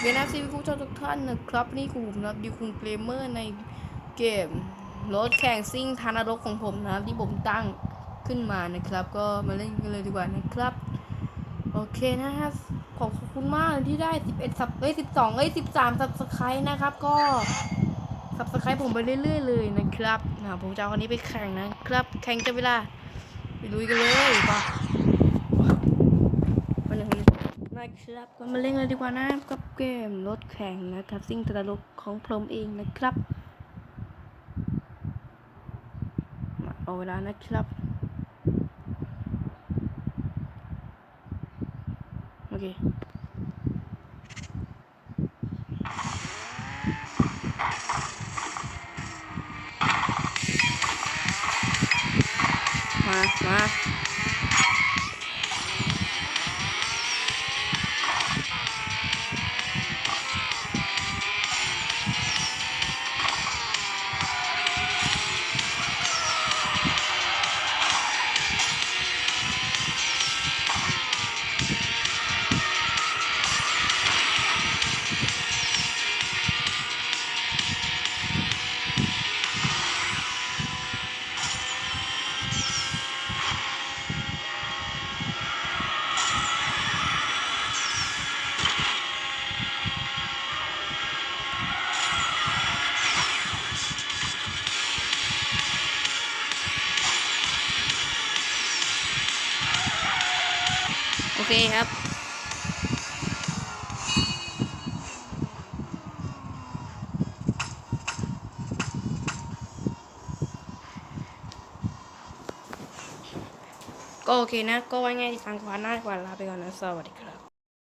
เวียนาซีผู้ชมทุกท่านนะครับ นี่คือผมนะครับดิคุงเกมเมอร์ในเกมรถแข่งซิ่งทานรกของผมนะที่ผมตั้งขึ้นมานะครับ ก็มาเล่นกันเลยดีกว่านะครับ โอเคนะครับขอบคุณมากที่ได้ 11สับเอ้ย12เอ้ย13สับสไครต์นะครับ ก็สับสไครต์ผมไปเรื่อย ๆ เลยนะครับนะผมจะเอาคันนี้ไปแข่งนะครับ แข่งจะเวลาไปลุยกันเลยไปาหนึ่งนะ ครับก็มาเล่นเลยดีกว่านะกับเกมรถแข่งนะครับ ซิ่งตลกของผมเองนะครับมาเอาเวลานะครับ โอเคมามา โอเคครับ ก็โอเคนะ ก็ไว้ไงทางขวาหน้ากว่าลาไปก่อนนะ สวัสดีครับ